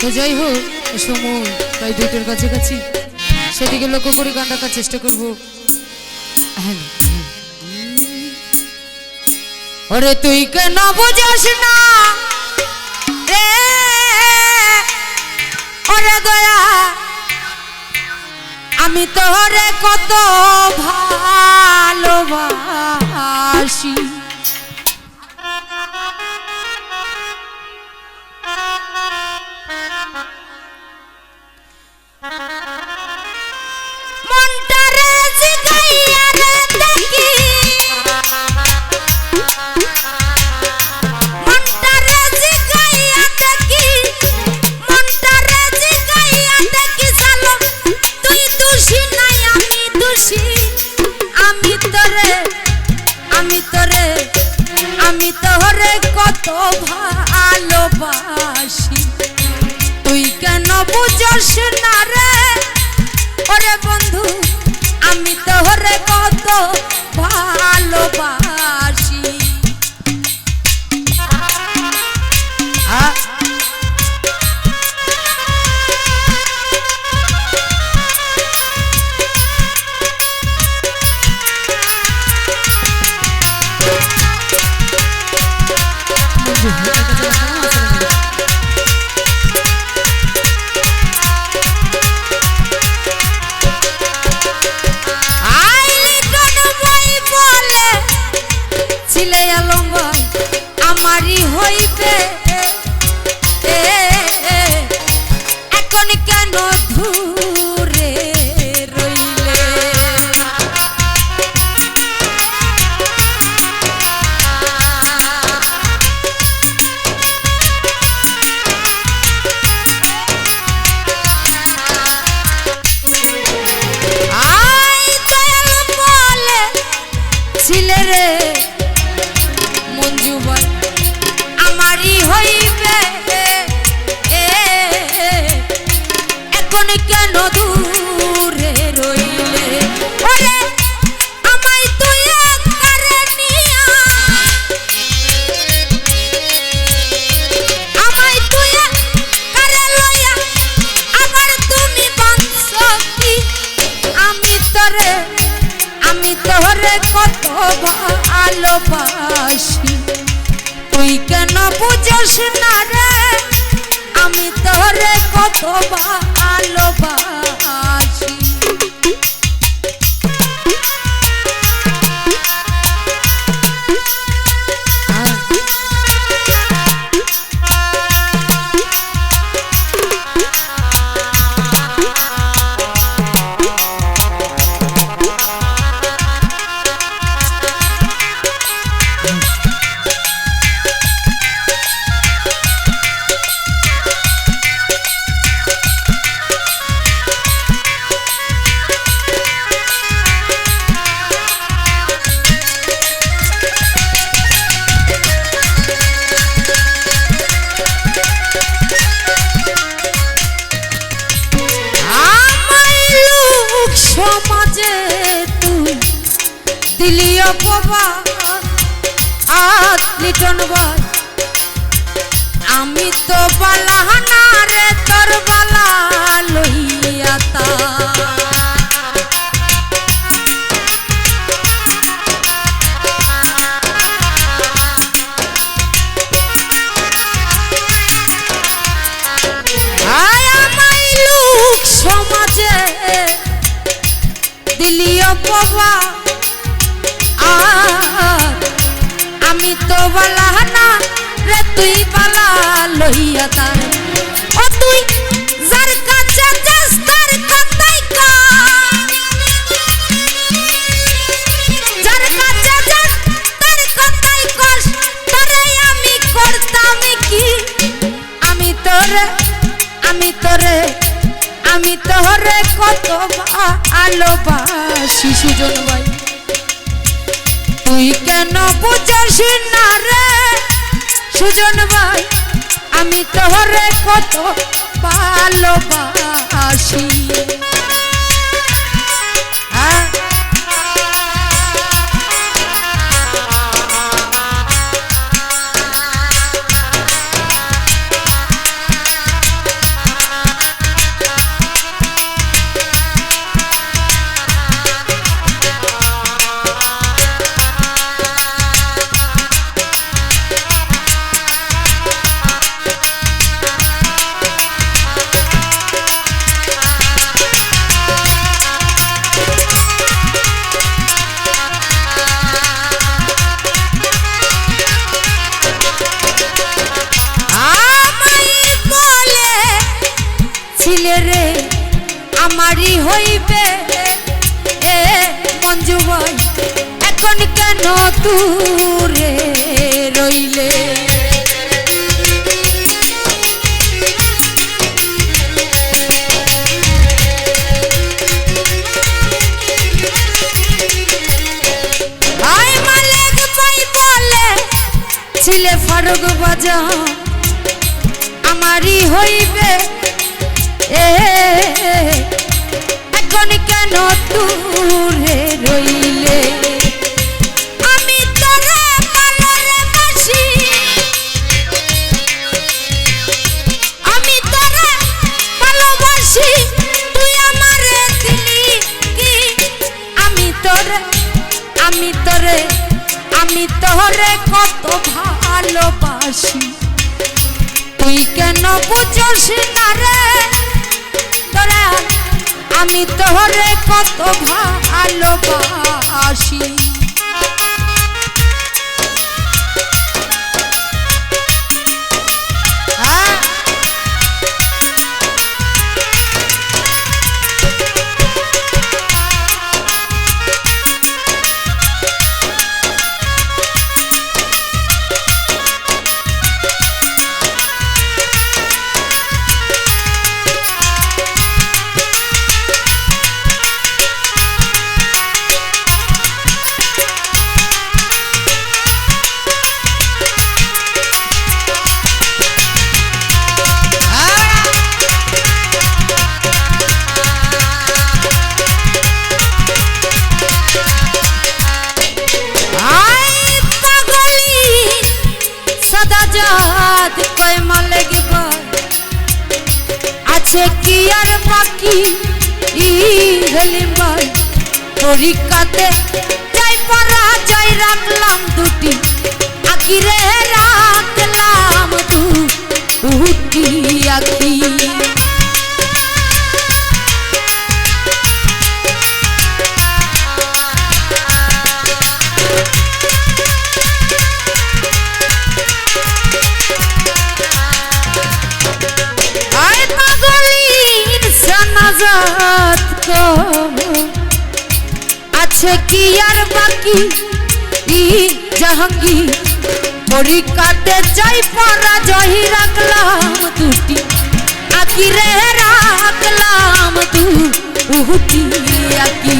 তো যাই হোক সময় প্রায় দুটোর কাছাকাছি। সেদিকে লক্ষ্য করে গান রাখার চেষ্টা করব। হ্যাঁ, হ্যাঁ। ওরে তুই কেন বুঝোস না? রে ওরে দয়া আমি তোরে কত ভালোবাসি। আমি তোরে আমি তোরে কত ভালোবাসি আমারই কেন দূরে রইলে? ওরে, আমায় তুই তুমি আমি তোরে আমি তোরে কত ভালোবাসি। তুই কেন বুঝস না রে? আমি তোরে কত ভালোবাসি। বল আমি তো বালাহানা রে, তোর বালা লইয়া তা। আয় আমায় লোক সমাজে, দিলি অপবা আমি তো বালা না রে তুই বালা লইয়া তার ও তুই যার কাছে যাস কথাই তার কথাই তোরে আমি করতাম কি? আমি তোরে আমি তোরে আমি তোরে কত ভালোবাসি, সুজন ভাই। তুই কেন বুঝাস না রে? সুজন ভাই আমি তোরে কত ভালোবাসি। দিলে রে, আমারই হইবে? এ মঞ্জুবাই এখন কেন দূরে রইলে? ছেলে ফারুক বাজা আমারই হইবে? এখন কেন দূরে রইলে? আমি তোরে আমি তোরে তুই আমি তোরে আমি তোরে আমি তোরে কেন বুঝোস না রে? তোরা আমি তোরে কত ভালোবাসি। পরীক্ষাতে যাই পারা যাই রাখলাম দুটি। আখিরে রাখলাম দুটি আখি ই জাহাঙ্গীর পরীক্ষাতে চাই পরাজয় রাখলাম দুটি। আকিরে রাখলাম দুটি আকি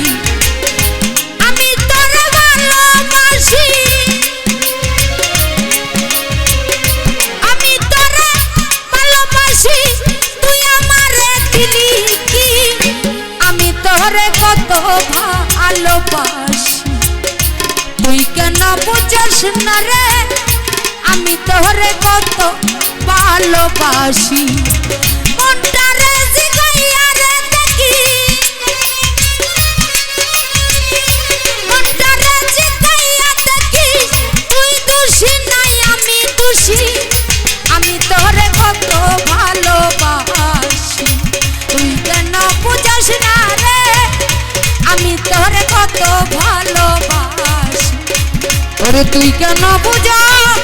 না রে আমি তোরে কত ভালোবাসি। তুই কেন বুঝাস